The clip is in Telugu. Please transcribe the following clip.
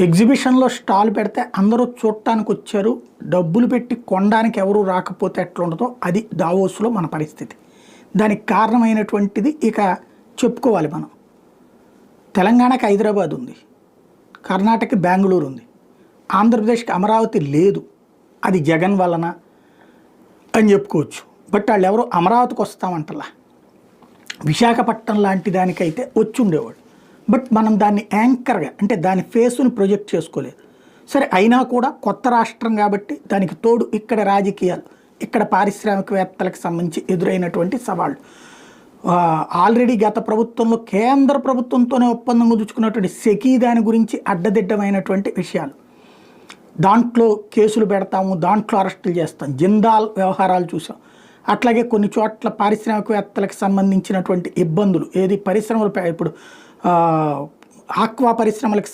ఎగ్జిబిషన్లో స్టాల్ పెడితే అందరూ చూడటానికి వచ్చారు డబ్బులు పెట్టి కొనడానికి ఎవరు రాకపోతే ఎట్లుండదో అది దావోస్లో మన పరిస్థితి. దానికి కారణమైనటువంటిది ఇక చెప్పుకోవాలి మనం. తెలంగాణకి హైదరాబాద్ ఉంది. కర్ణాటకకి బెంగళూరు ఉంది. ఆంధ్రప్రదేశ్కి అమరావతి లేదు. అది జగన్ వలన అని చెప్పుకోవచ్చు. బట్ వాళ్ళు ఎవరు అమరావతికి వస్తామంటలా విశాఖపట్నం లాంటి దానికైతే వచ్చి ఉండేవాడు బట్ మనం దాన్ని యాంకర్గా అంటే దాని ఫేస్ని ప్రొజెక్ట్ చేసుకోలేదు సరే అయినా కూడా కొత్త రాష్ట్రం కాబట్టి దానికి తోడు ఇక్కడ రాజకీయాలు ఇక్కడ పారిశ్రామికవేత్తలకు సంబంధించి ఎదురైనటువంటి సవాళ్ళు. ఆల్రెడీ గత ప్రభుత్వంలో కేంద్ర ప్రభుత్వంతోనే ఒప్పందం కుదుర్చుకున్నటువంటి సెకీ దాని గురించి అడ్డదిడ్డమైనటువంటి విషయాలు. దాంట్లో కేసులు పెడతాము దాంట్లో అరెస్టులు చేస్తాం జిందాల్ వ్యవహారాలు చూసాం. అట్లాగే కొన్ని చోట్ల పారిశ్రామికవేత్తలకు సంబంధించినటువంటి ఇబ్బందులు ఏది పరిశ్రమలు ఇప్పుడు ఆక్వా పరిశ్రమలకు